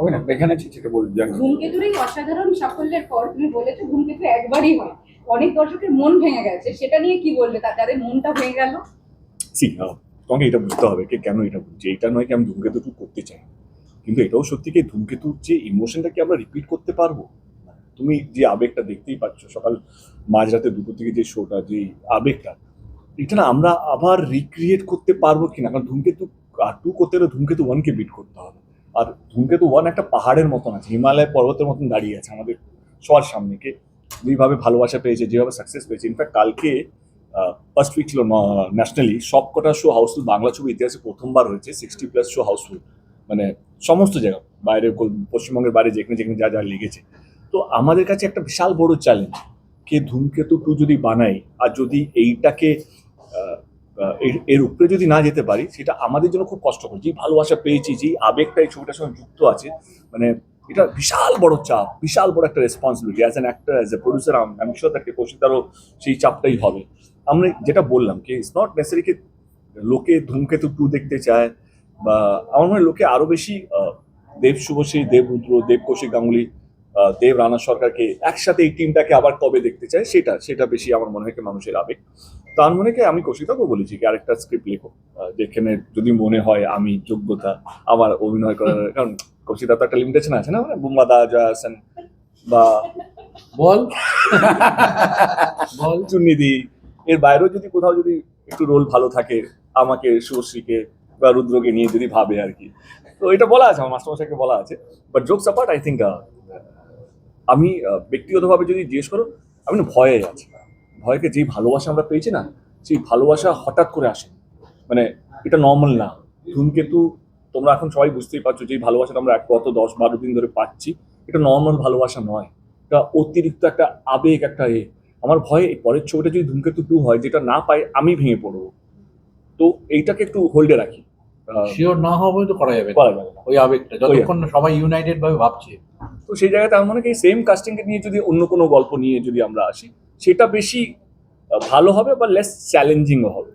অভিনয় এখানে আছে যেটা বল ধূমকেতুর এই অসাধারণ সাফল্যের পর তুমি বলেছ ধূমকেতু একবারই হয়। অনেক দর্শকের মন ভেঙে গেছে। সেটা নিয়ে কি বলবে তা যাদের মনটা ভেঙে গেল? সি তোমাকে এটা বুঝতে হবে কি কেন এটা বলছি। এটা নয় কি আমি ধূমকেতু টু করতে চাই। কিন্তু এটাও সত্যি কি ধূমকেতুর যে ইমোশনটা কি আমরা রিপিট করতে পারব? তুমি যে আবেগটা দেখতেই পাচ্ছ সকাল মাঝরাতে দুপুর থেকে যে শোটা যে আবেগটা এটা না আমরা আবার রিক্রিয়েট করতে পারব কিনা? কারণ ধূমকেতু আর টু করতে হলে ধূমকেতু ওয়ানকে বিট করতে হবে। আর ধূমকেতু ওয়ান একটা পাহাড়ের মতন আছে, হিমালয় পর্বতের মতন দাঁড়িয়ে আছে আমাদের সবার সামনে কে যেভাবে ভালোবাসা পেয়েছে, যেভাবে সাকসেস পেয়েছে। ইনফ্যাক্ট কালকে ফার্স্ট উইক ছিল ন্যাশনালি সব কটা শো হাউসফুল বাংলা ছবি ইতিহাসে প্রথমবার হয়েছে সিক্সটি প্লাস শো হাউসফুল মানে সমস্ত জায়গা, বাইরে পশ্চিমবঙ্গের বাইরে, যেখানে যেখানে যা যা লেগেছে। তো আমাদের কাছে একটা বিশাল বড় চ্যালেঞ্জ কে ধূমকেতু টু যদি বানাই আর যদি এইটাকে এর- উপরে যদি না যেতে পারি, সেটা আমাদের জন্য খুব কষ্টকর। যেই ভালোবাসা পেয়েছি, যেই আবেগটা এই ছবিটার সঙ্গে যুক্ত আছে মানে এটা বিশাল বড় চাপ, বিশাল বড় একটা responsibility as an actor as a producer আমি শিওর তাকে কৌশিকদারও সেই চাপটাই হবে। আমরা যেটা বললাম কি ইটস নট নেসারি কি লোকে ধূমকেতু টু দেখতে চায়, বা আমার মনে হয় লোকে আরও বেশি দেব শুভশ্রী, দেব রুদ্র, দেব কৌশিক গাঙ্গুলি দেব রানা সরকারকে একসাথে এই টিমটাকে আবার কবে দেখতে চায়, সেটা সেটা বেশি আমার মনে হয় মানুষের আবেগ। তার মনে কি আমি কৌশিকদাকেও বলেছি কি আরেকটা স্ক্রিপ্ট লেখো যেখানে যদি মনে হয় আমি যোগ্যতা আমার অভিনয় করার কারণ কৌশিকদা তো একটা লিমিটেশন আছে না মানে বুম্বাদা জয়াসেন বা বল। বল। চুন্নিদি এর বাইরেও যদি কোথাও যদি একটু রোল ভালো থাকে আমাকে শুভশ্রীকে বা রুদ্রকে নিয়ে যদি ভাবে আর কি। তো এটা বলা আছে আমার মাস্টারমশাইকে বলা আছে but jokes apart I think আমি ব্যক্তিগতভাবে যদি জিজ্ঞেস করো আমি না ভয়ে আছি। ভয়কে যেই ভালোবাসা আমরা পেয়েছি না সেই ভালোবাসা হঠাৎ করে আসে। মানে এটা নর্মাল না। ধূমকেতু তোমরা এখন সবাই বুঝতেই পারছ যেই ভালোবাসাটা আমরা এক গত দশ বারো দিন ধরে পাচ্ছি এটা নর্মাল ভালোবাসা নয়। এটা অতিরিক্ত একটা আবেগ একটা এ। আমার ভয় এই পরের ছবিটা যদি ধূমকেতু টু হয় যেটা না পাই আমি ভেঙে পড়ব। তো এইটাকে একটু হোল্ডে রাখি। শিওর না হওয়া পর্যন্ত করা যাবে করা যাবে ওই আবেগটা যতক্ষণ সবাই ইউনাইটেড ভাবে ভাবছে। তো সেই জায়গাতে আমার মনে হয় সেম কাস্টিংকে নিয়ে যদি অন্য কোনো গল্প নিয়ে যদি আমরা আসি সেটা বেশি ভালো হবে বা লেস চ্যালেঞ্জিংও হবে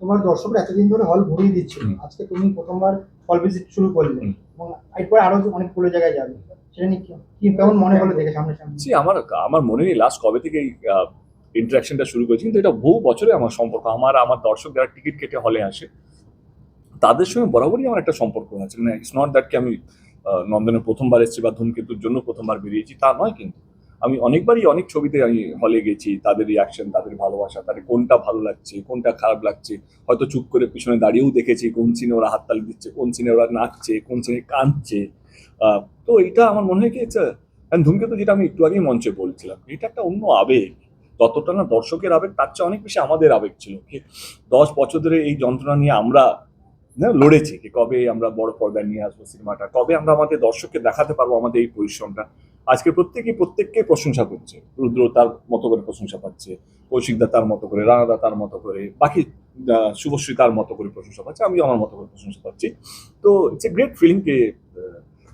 তোমার দর্শকরা এতদিন ধরে হল ভরিয়ে দিচ্ছিল। আজকে তুমি প্রথমবার হল ভিজিট শুরু করলে। এবং এরপর আরও অনেকগুলো জায়গায় যাবে সেটা নিয়ে কি- কি কেমন মনে হলো দেখে সামনে সামনে আমার আমার মনে নেই লাস্ট কবে থেকে ইন্টারাকশনটা শুরু করেছি কিন্তু এটা বহু বছরে আমার সম্পর্ক আমার আমার দর্শক যারা টিকিট কেটে হলে আসে তাদের সঙ্গে বরাবরই আমার একটা সম্পর্ক আছে মানে ইটস নট দ্যাট কি আমি আহ, নন্দনের প্রথমবার এসেছি বা ধূমকেতুর জন্য প্রথমবার বেরিয়েছি তা নয় কিন্তু। আমি অনেকবারই অনেক ছবিতে আমি হলে গেছি তাদের রিয়াকশন তাদের ভালোবাসা তাদের কোনটা ভালো লাগছে কোনটা খারাপ লাগছে। হয়তো চুপ করে পিছনে দাঁড়িয়েও দেখেছি কোন সিনে ওরা হাততালি দিচ্ছে কোন সিনে ওরা নাচছে কোন সিনে কাঁদছে। তো এটা আমার মনে হয় কি ধূমকেতু যেটা আমি একটু আগেই মঞ্চে বলছিলাম এটা একটা অন্য আবেগ। ততটা না দর্শকের আবেগ তার চেয়ে অনেক বেশি আমাদের আবেগ ছিল। দশ বছর ধরে এই যন্ত্রণা নিয়ে আমরা লড়েছি কি কবে আমরা বড় পর্দায় নিয়ে আসব সিনেমাটা, কবে আমরা আমাদের দর্শককে দেখাতে পারব আমাদের এই পরিশ্রমটা। আজকে প্রত্যেকেই প্রত্যেককে প্রশংসা করছে। রুদ্র তার মতো করে প্রশংসা পাচ্ছে কৌশিকদা তার মতো করে রানাদা তার মতো করে, বাকি শুভশ্রী তার মতো করে প্রশংসা পাচ্ছে আমি আমার মতো করে প্রশংসা পাচ্ছি। তো ইটস এ গ্রেট ফিলিং কে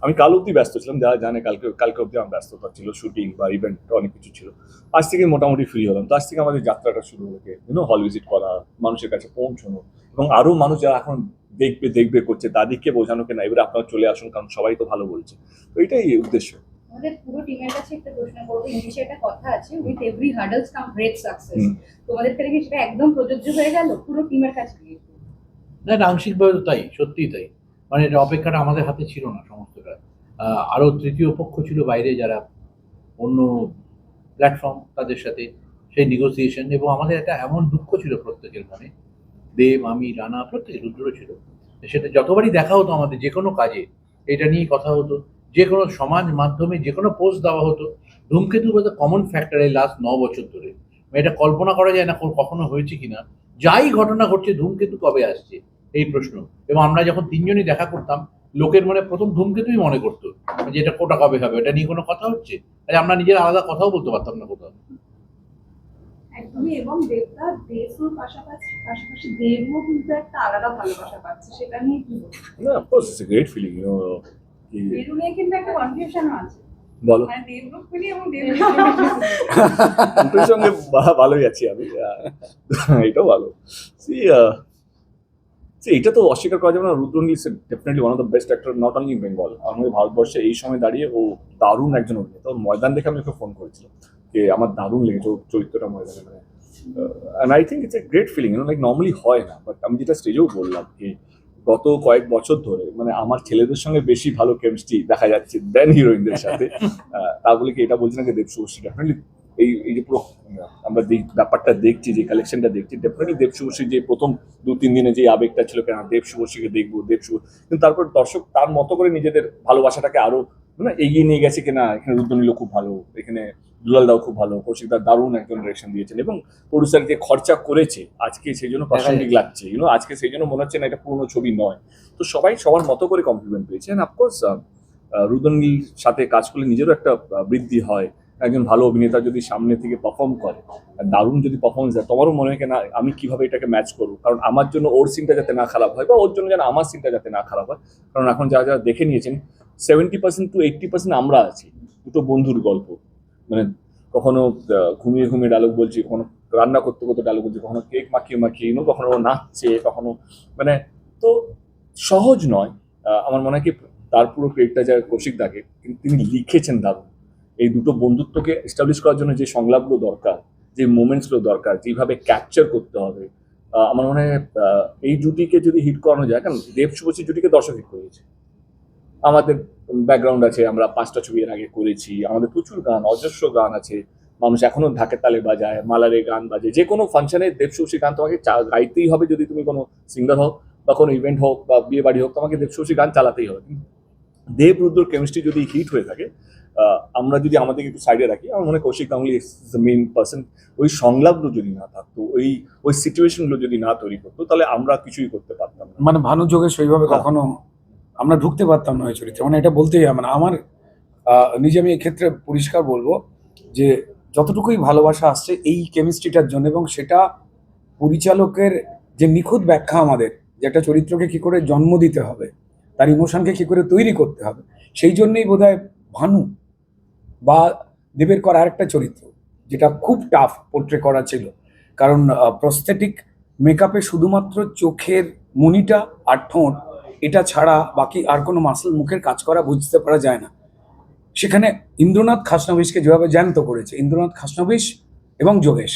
আমি কাল অব্দি ব্যস্ত ছিলাম যারা জানে কালকে কালকে অব্দি আমার ব্যস্ততা ছিল, শুটিং বা ইভেন্ট অনেক কিছু ছিল। আজ থেকে মোটামুটি ফ্রি হলাম। তো আজ থেকে আমাদের যাত্রাটা শুরু হলো ইউনো হল ভিজিট করা, মানুষের কাছে পৌঁছানো এবং আরও মানুষ যারা এখন দেখবে দেখবে করছে। তাদেরকে বোঝানো কেনা। এবারে আপনারা চলে আসুন কারণ সবাই তো ভালো বলছে। তো এটাই উদ্দেশ্য। আমাদের পুরো টিমের কাছে একটা প্রশ্ন করব। ইংলিশে একটা কথা আছে with every hurdles come great success. তোমাদের থেকে সেটা একদম প্রযোজ্য হয়ে গেল? পুরো টিমের কাছে? না এটা আংশিকভাবে তো তাই সত্যিই তাই। মানে এটা অপেক্ষাটা আমাদের হাতে ছিল না সমস্তটা। আহ, আরও তৃতীয় পক্ষ ছিল বাইরে যারা অন্য প্ল্যাটফর্ম তাদের সাথে সেই নেগোসিয়েশন এবং আমাদের একটা এমন দুঃখ ছিল প্রত্যেকের মনে দেব, আমি, রানা, প্রত্যেকে রুদ্র ছিল। সেটা যতবারই দেখা হতো আমাদের, যে কোনো কাজে, এটা নিয়ে কথা হতো। যে কোনো সমাজ মাধ্যমে যে কোনো পোস্ট দেওয়া হতো। ধূমকেতু বলতে কমন ফ্যাক্টর এই লাস্ট ন বছর ধরে। মানে এটা কল্পনা করা যায় না কখনো হয়েছে কিনা। যাই ঘটনা ঘটছে, ধূমকেতু কবে আসছে? এই প্রশ্ন। এবং আমরা যখন তিনজনই দেখা করতাম, লোকের মনে প্রথম ধূমকেতুই মনে করতো। যে এটা কোটা কবে হবে? এটা নিয়ে কোনো কথা হচ্ছে? আমরা নিজের আলাদা কথাও বলতে পারতাম না কোথাও। একদমই এবং দেবদা দেশুর পাশাপাশি পাশাপাশি দেবও কিন্তু একটা আলাদা ভালোবাসা পাচ্ছে সেটা নিয়ে কি বলব? না of course it's great feeling you Debu নিয়ে কিন্তু একটা কনফিউশনও আছে। বলো। মানে দুটোর সঙ্গে ভালোই আছি আমি এটাও ভালো। সি এটা তো অস্বীকার করা যাবে না Rudranil is definitely one of the best actor not only Bengal আমাদের ভারতবর্ষে এই সময় দাঁড়িয়ে ও দারুণ একজন অভিনেতা। ওর ময়দান দেখে আমি ওকে ফোন করেছিলাম। যে আমার দারুণ লেগেছে চরিত্রটা ময়দানে মানে and I think it's a great feeling you know like normally হয় না বাট আমি যেটা স্টেজেও বললাম কি গত কয়েক বছর ধরে মানে আমার ছেলেদের সঙ্গে বেশি ভালো কেমিস্ট্রি দেখা যাচ্ছে দেন হিরোইনদের সাথে তা বলে কি এটা বলছি না যে দেবশুভশ্রী ডেফিনেটলি এই এই যে পুরো আমরা যে ব্যাপারটা দেখছি যে কালেকশনটা দেখছি ডেফিনেটলি দেবশুভশ্রী যে প্রথম দু তিন দিনে যে আবেগটা ছিল কেন দেব শুভশ্রীকে দেখব দেব শুভ কিন্তু তারপর দর্শক তার মতো করে নিজেদের ভালোবাসাটাকে আরও মানে এগিয়ে নিয়ে গেছে কিনা এখানে রুদ্রনীল খুব ভালো এখানে দুলাল দাও খুব ভালো কৌশিক দা দারুণ একজন ডিরেকশন দিয়েছেন এবং প্রডিউসার যে খরচা করেছে আজকে সেই জন্য প্রাসঙ্গিক লাগছে ইউনো আজকে সেই জন্য মনে হচ্ছে না এটা পুরনো ছবি নয়। তো সবাই সবার মতো করে কমপ্লিমেন্ট পেয়েছে অ্যান্ড অফকোর্স রুদ্রনীল সাথে কাজ করলে নিজেরও একটা বৃদ্ধি হয়। একজন ভালো অভিনেতা যদি সামনে থেকে পারফর্ম করে দারুণ যদি পারফরমেন্স দেয় তোমারও মনে হয় না আমি কীভাবে এটাকে ম্যাচ করব? কারণ আমার জন্য ওর সিনটা যাতে না খারাপ হয় বা ওর জন্য যেন আমার সিনটা যাতে না খারাপ হয় কারণ এখন যা যা দেখে নিয়েছেন seventy percent to eighty percent আমরা আছি। দুটো বন্ধুর গল্প। মানে কখনো ঘুমিয়ে ঘুমিয়ে ডায়লগ বলছি, কখনো রান্না করতে করতে ডায়লগ বলছি, কখনো কেক মাখিয়ে মাখিয়ে ইউনো কখনো নাচছে, কখনো মানে তো সহজ নয়। আমার মনে হয় কি তার পুরো ক্রেডিটটা যা কৌশিক দাকে, কিন্তু তিনি লিখেছেন দারুণ। এই দুটো বন্ধুত্বকে এস্টাবলিশ করার জন্য যে সংলাপগুলো দরকার, যে মোমেন্টসগুলো দরকার, যেভাবে ক্যাপচার করতে হবে আমার মনে হয় এই জুটিকে যদি হিট করানো যায়, কারণ দেব শুভশ্রী জুটিকে দর্শক হিট করেছে। আমাদের ব্যাকগ্রাউন্ড আছে, আমরা পাঁচটা ছবি এর আগে করেছি, আমাদের প্রচুর গান, অজস্র গান আছে মানুষ এখনও ঢাকের তালে বাজায়, মালারে গান বাজে, যে কোনো ফাংশনে দেব গান তোমাকে গাইতেই হবে যদি তুমি কোনো সিঙ্গার হোক বা কোনো ইভেন্ট হোক বা বিয়ে বাড়ি হোক, তোমাকে দেব গান চালাতেই হবে দেব রুদ্রর কেমিস্ট্রি যদি হিট হয়ে থাকে আমরা যদি আমাদেরকে একটু সাইডে রাখি, আমার মনে Kaushik Ganguly is the main person ওই সংলাপগুলো যদি না থাকতো, ওই ওই সিচুয়েশনগুলো যদি না তৈরি করতো, তাহলে আমরা কিছুই করতে পারতাম মানে ভানু যোগে সেইভাবে। কখনো আমরা ঢুকতে পারতাম না ওই চরিত্রে। মানে এটা বলতেই মানে আমার নিজে আমি এক্ষেত্রে পরিষ্কার বলব যে যতটুকুই ভালোবাসা আসছে এই কেমিস্ট্রিটার জন্য এবং সেটা পরিচালকের যে নিখুঁত ব্যাখ্যা আমাদের, যে একটা চরিত্রকে কি করে জন্ম দিতে হবে, তার ইমোশনকে কি করে তৈরি করতে হবে, সেই জন্যই বোধহয় ভানু বা দেবের করা আরেকটা চরিত্র, যেটা খুব টাফ পোর্ট্রে করা ছিল। কারণ প্রস্থেটিক মেকআপে শুধুমাত্র চোখের মনিটা আর ঠোঁট এটা ছাড়া বাকি আর কোনো মাসল মুখের কাজ করা বুঝতে পারা যায় না। সেখানে ইন্দ্রনাথ খাসনবিশকে যেভাবে জ্যান্ত করেছে, ইন্দ্রনাথ খাসনবিশ এবং যোগেশ,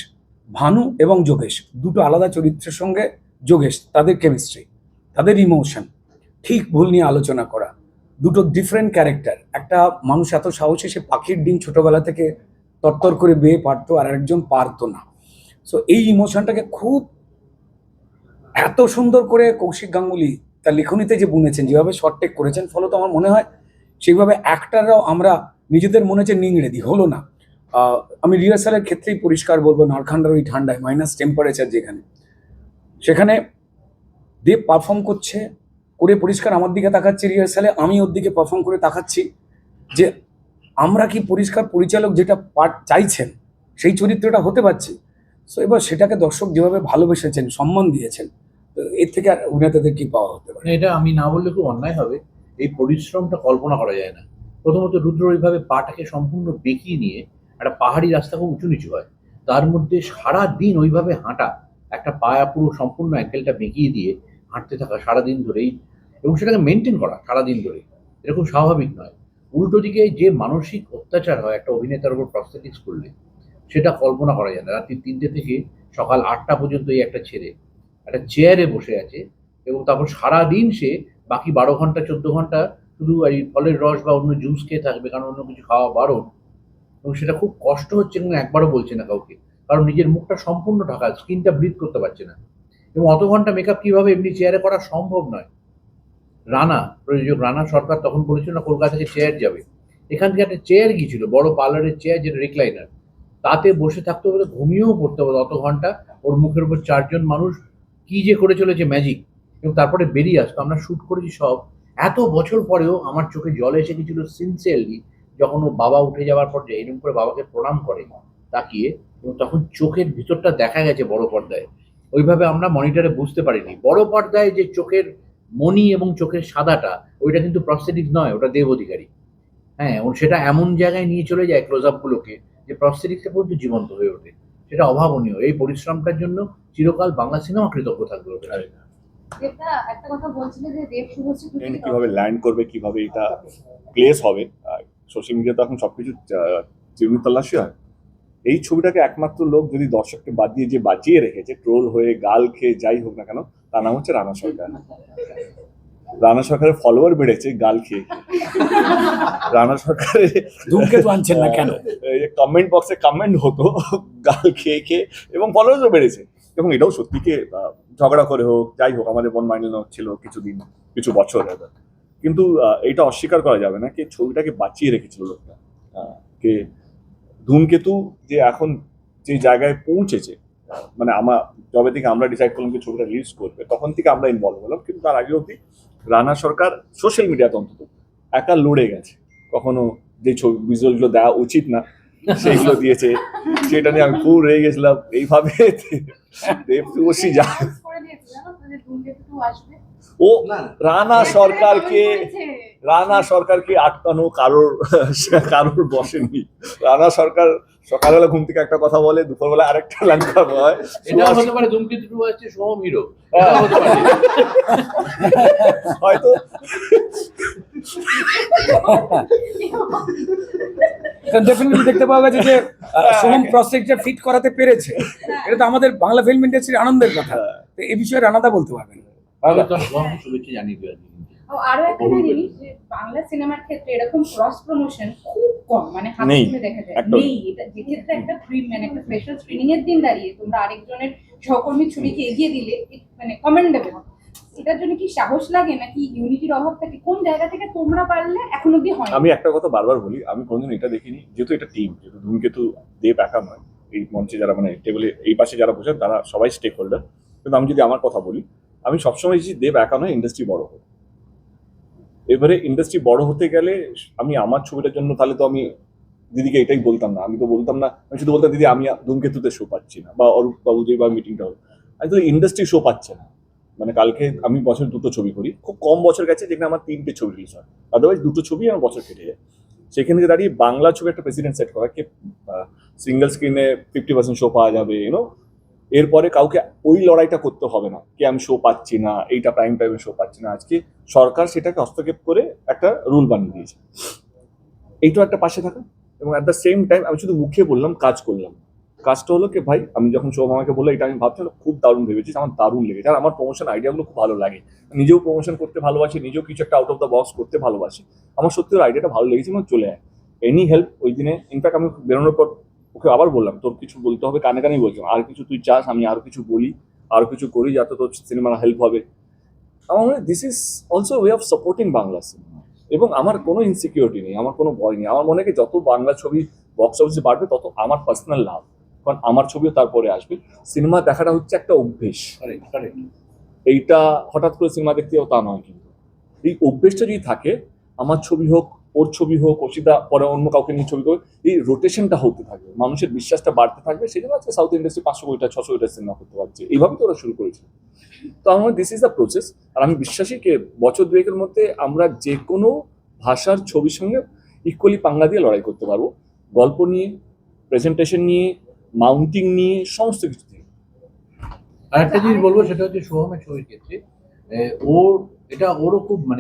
ভানু এবং যোগেশ, দুটো আলাদা চরিত্রের সঙ্গে যোগেশ, তাদের কেমিস্ট্রি তাদের ইমোশন ঠিক ভুল নিয়ে আলোচনা করা, দুটো ডিফারেন্ট ক্যারেক্টার একটা মানুষ এত সাহসী সে পাখির ডিম ছোটবেলা থেকে তরতর করে বেয়ে পারতো আর একজন পারতো না। সো এই ইমোশনটাকে খুব এত সুন্দর করে কৌশিক গাঙ্গুলি তার লেখনীতে যে বুনেছেন, যেভাবে শর্ট টেক করেছেন, ফলত আমার মনে হয় সেইভাবে অ্যাক্টাররাও আমরা নিজেদের মনে হচ্ছে নিংড়ে দিই, হলো না। আমি রিহার্সালের ক্ষেত্রেই পরিষ্কার বলব, নারখান্ডার ওই ঠান্ডায় মাইনাস টেম্পারেচার যেখানে। সেখানে দেব পারফর্ম করছে, করে পরিষ্কার আমার দিকে তাকাচ্ছে রিহার্সালে আমি ওর দিকে পারফর্ম করে তাকাচ্ছি যে আমরা কি পরিষ্কার পরিচালক যেটা পাঠ চাইছেন, সেই চরিত্রটা হতে পারছি? সো এবার সেটাকে দর্শক যেভাবে ভালোবেসেছেন, সম্মান দিয়েছেন থেকে আর অভিনেতাদের কি পাওয়া হতে পারে? এটা আমি না বললে খুব অন্যায় হবে। এই পরিশ্রমটা কল্পনা করা যায় না। প্রথমত রুদ্র ওইভাবে পাটাকে সম্পূর্ণ বেঁকিয়ে নিয়ে একটা পাহাড়ি রাস্তা খুব উঁচু নিচু হয়। তার মধ্যে সারা দিন ওইভাবে হাঁটা, একটা পায়া পুরো সম্পূর্ণ অ্যাঙ্কেলটা বেঁকিয়ে দিয়ে হাঁটতে থাকা সারাদিন ধরেই এবং সেটাকে মেনটেন করা সারাদিন ধরে এরকম স্বাভাবিক নয়। উল্টো দিকে যে মানসিক অত্যাচার হয় একটা অভিনেতার উপর প্রস্থেটিক্স করলে, সেটা কল্পনা করা যায় না। রাত্রি তিনটে থেকে সকাল আটটা পর্যন্ত এই একটা ছেড়ে একটা চেয়ারে বসে আছে এবং তারপর সারাদিন সে বাকি বারো ঘণ্টা, চোদ্দ ঘণ্টা শুধু এই ফলের রস বা অন্য জুস খেয়ে থাকবে, কারণ অন্য কিছু খাওয়া বারণ। এবং সেটা খুব কষ্ট হচ্ছে এবং একবারও বলছে না কাউকে। কারণ নিজের মুখটা সম্পূর্ণ ঢাকা, স্কিনটা ব্রিথ করতে পারছে না। এবং অত ঘণ্টা মেকআপ কীভাবে এমনি চেয়ারে করা সম্ভব নয়? রানা, প্রযোজক রানা সরকার তখন বলেছিল, না, কলকাতা থেকে চেয়ার যাবে। এখান থেকে একটা চেয়ার গিয়েছিল, বড় পার্লারের চেয়ার যেটা রিক্লাইনার তাতে বসে থাকতে হলে ঘুমিয়েও পড়তে হবে অত ঘণ্টা। ওর মুখের উপর চারজন মানুষ কি যে করে চলেছে ম্যাজিক এবং তারপরে বেরিয়ে আসতো। আমরা শ্যুট করেছি সব। এত বছর পরেও আমার চোখে জল এসে গেছিল সিনসিয়ারলি যখন ও বাবা উঠে যাওয়ার পর যে এরকম করে বাবাকে প্রণাম করে, তাকিয়ে এবং তখন চোখের ভিতরটা দেখা গেছে বড় পর্দায়। ওইভাবে আমরা মনিটরে বুঝতে পারিনি। বড় পর্দায় যে চোখের মণি এবং চোখের সাদাটা, ওইটা কিন্তু প্রস্থেটিক্স নয়, ওটা দেব অধিকারী। হ্যাঁ সেটা এমন জায়গায় নিয়ে চলে যায় ক্লোজ আপগুলোকে যে প্রস্থেটিক্সে পর্যন্ত জীবন্ত হয়ে ওঠে। সেটা অভাবনীয়। এই পরিশ্রমটার জন্য চিরকাল বাংলা সিনেমা কৃতজ্ঞ থাকবে একটা কথা বলছিলে যে দেব শুভশ্রী কীভাবে ল্যান্ড করবে কীভাবে এটা প্লেস হবে সোশ্যাল মিডিয়া তো এখন সবকিছু চিরুনি তল্লাশি হয়। এই ছবিটাকে একমাত্র লোক যদি দর্শককে বাদ দিয়ে যে বাঁচিয়ে রেখেছে ট্রোল হয়ে গাল খেয়ে যাই হোক না কেন তার নাম হচ্ছে রানা সরকার। রানা সরকারের ফলোয়ার বেড়েছে গাল খেয়ে রানা সরকারের ধূমকেতু আনছেন না কেন? কমেন্ট বক্সে কমেন্ট হতো গাল খেয়ে খেয়ে এবং ফলোয়ার্সও বেড়েছে। এবং এটাও সত্যিকে ঝগড়া করে হোক যাই হোক আমাদের মন মাইন্ড ছিল কিছুদিন কিছু বছর। কিন্তু এটা অস্বীকার করা যাবে না যে ছবিটাকে বাঁচিয়ে রেখেছিল লোকটা। কে ধূমকেতু যে এখন যে জায়গায় পৌঁছেছে মানে আমার যবে থেকে আমরা ডিসাইড করলাম যে ছবিটা রিলিজ করবে তখন থেকে আমরা ইনভলভ হলাম কিন্তু তার আগে অবধি রানা সরকার সোশ্যাল মিডিয়াতে অন্তত একা লড়ে গেছে। কখনো যে ছবি ভিজুয়ালগুলো দেওয়া উচিত না সেইগুলো দিয়েছে। সেটা নিয়ে আমি খুব রেগে গেছিলাম। এইভাবে দেব শুভশ্রী যা ও রানা সরকারকে রানা সরকারকে আটকানো কারোর কারোর বসেনি। রানা সরকার সকালবেলা ঘুম থেকে একটা কথা বলে দুপুরবেলা আরেকটা লাঙ্কা হয়। এটা হতে পারে ধূমকেতু টু হচ্ছে সোহম হিরো হ্যাঁ। হয়তো। ডেফিনেটলি দেখতে পাওয়া গেছে যে আহ, সোহম প্রসেসটা ফিট করাতে পেরেছে। এটা তো আমাদের বাংলা ফিল্ম ইন্ডাস্ট্রির আনন্দের কথা। তো এই বিষয়ে রানাদা বলতে পারবেন। শুভেচ্ছা জানিয়ে ও, আরও একটা জিনিস যে বাংলা সিনেমার ক্ষেত্রে এরকম ক্রস প্রমোশন খুব কম মানে হাতে দেখা যায়। নেই এটা যে ক্ষেত্রে একটা প্রি মানে একটা স্পেশাল স্ক্রিনিং এর দিন দাঁড়িয়ে তোমরা আরেকজনের সহকর্মীর ছবিকে এগিয়ে দিলে মানে কমেন্ডেবল এটার জন্য কি সাহস লাগে নাকি ইউনিটির অভাব থাকে? কোন জায়গা থেকে তোমরা পারলে এখন অব্দি হয় আমি একটা কথা বারবার বলি আমি কোনোদিন এটা দেখিনি। যেহেতু এটা টিম যেহেতু ধূমকেতু দেব একা নয় এই মঞ্চে যারা মানে টেবিলে এই পাশে যারা বসেন তারা সবাই স্টেক হোল্ডার কিন্তু আমি যদি আমার কথা বলি আমি সবসময় যে দেব একা নয় ইন্ডাস্ট্রি বড় হোক। এবারে ইন্ডাস্ট্রি বড় হতে গেলে আমি আমার ছবিটার জন্য তাহলে তো আমি দিদিকে এটাই বলতাম না। আমি তো বলতাম না, আমি শুধু বলতাম, দিদি, আমি ধূমকেতুতে শো পাচ্ছি না। বা অরূপ বাবু যে বা মিটিংটা হলো আমি তো ইন্ডাস্ট্রি শো পাচ্ছে না। মানে কালকে আমি বছর দুটো ছবি করি। খুব কম বছর গেছে যেখানে আমার তিনটে ছবি রিলিজ হয়। আদারওয়াইজ দুটো ছবি আমার বছর কেটে যায়। সেখান দাঁড়িয়ে বাংলা ছবি একটা প্রেসিডেন্ট সেট করা। কে সিঙ্গেল স্ক্রিনে ফিফটি পার্সেন্ট শো পাওয়া যাবে ইউনো এরপরে কাউকে ওই লড়াইটা করতে হবে না, কি আমি শো পাচ্ছি না, এইটা প্রাইম টাইমে শো পাচ্ছি না, আজকে সরকার সেটাকে হস্তক্ষেপ করে একটা রুল বানিয়ে দিয়েছে। এইটাও একটা পাশে থাকা এবং অ্যাট দ্য সেম টাইম আমি শুধু মুখে বললাম, কাজ করলাম। কাজটা হলো কি ভাই, আমি যখন শোভ আমাকে বলল, এটা আমি ভাবছিলাম খুব দারুণ ভেবেছিস আমার দারুণ লেগেছে। আর আমার প্রমোশন আইডিয়াগুলো খুব ভালো লাগে। নিজেও প্রমোশন করতে ভালোবাসি, নিজেও কিছু একটা আউট অফ দ্য বক্স করতে ভালোবাসি। আমার সত্যি আইডিয়াটা ভালো লেগেছে এবং চলে আয়। এনি হেল্প ওই দিনে ইনফ্যাক্ট আমি বেরোনোর পর ওকে আবার বললাম তোর কিছু বলতে হবে কানে কানেই বলছিলাম আর কিছু তুই চাস আমি আরও কিছু বলি আরও কিছু করি যাতে তোর সিনেমার হেল্প হবে। আমার মনে হয় this is also way of supporting Bangla cinema এবং আমার কোনো ইনসিকিউরিটি নেই আমার কোনো ভয় নেই। আমার মনে হয় যত বাংলা ছবি বক্স অফিসে বাড়বে তত আমার পার্সোনাল লাভ। কারণ আমার ছবিও তারপরে আসবে। সিনেমা দেখাটা হচ্ছে একটা অভ্যেস. এইটা হঠাৎ করে সিনেমা দেখতে তা নয় কিন্তু। এই অভ্যেসটা যদি থাকে আমার ছবি হোক ওর ছবি হোক অসিতা পরে অন্য কাউকে নিয়ে ছবি করবে এই রোটেশনটা হতে থাকবে। মানুষের বিশ্বাসটা বাড়তে থাকবে সেই জন্য আজকে সাউথ ইন্ডাস্ট্রি পাঁচশো কোটি ছশো কোটি সিনেমা করতে পারছে। এইভাবে তো ওরা শুরু করেছে তো আমার দিস ইজ দ্য প্রসেস আর আমি বিশ্বাসী যে বছর দুয়েকের মধ্যে আমরা যে কোনো ভাষার ছবির সঙ্গে ইকুয়ালি পাঙ্গা দিয়ে লড়াই করতে পারব। গল্প নিয়ে প্রেজেন্টেশন নিয়ে মাউন্টিং নিয়ে, সমস্ত কিছু নিয়ে আর একটা জিনিস বলব, সেটা হচ্ছে সোহমের ছবির ক্ষেত্রে ওর, এটা ওরও খুব মানে